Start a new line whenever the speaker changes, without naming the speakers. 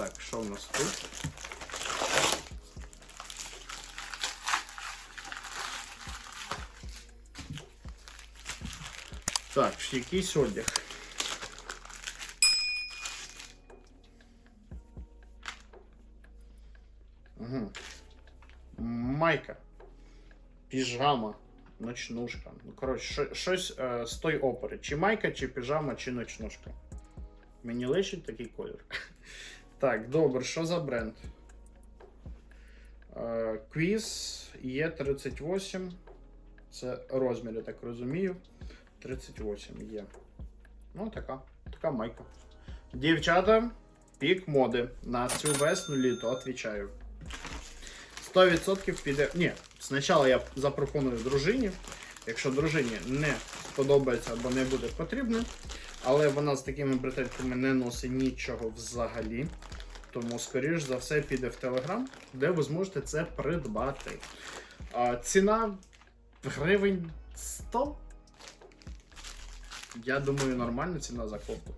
Так, що в нас тут? Так, якийсь одяг. Угу. Майка. Піжама. Ночнушка. Ну, коротше, що- щось е, з той опери. Чи майка, чи піжама, чи ночнушка. Мені лишить такий колір. Так, добре, що за бренд? Е, Квіз є 38. Це розмір, я так розумію. 38 є. Ну, така. Така майка. Дівчата, пік моди. На цю весну літо, отвічаю. 100% піде. Ні, спочатку я запропоную дружині. Якщо дружині не сподобається або не буде потрібно, але вона з такими бретельками не носить нічого взагалі. Тому, скоріш за все, піде в Телеграм, де ви зможете це придбати. А, ціна гривень 100. Я думаю, нормальна ціна за кофту.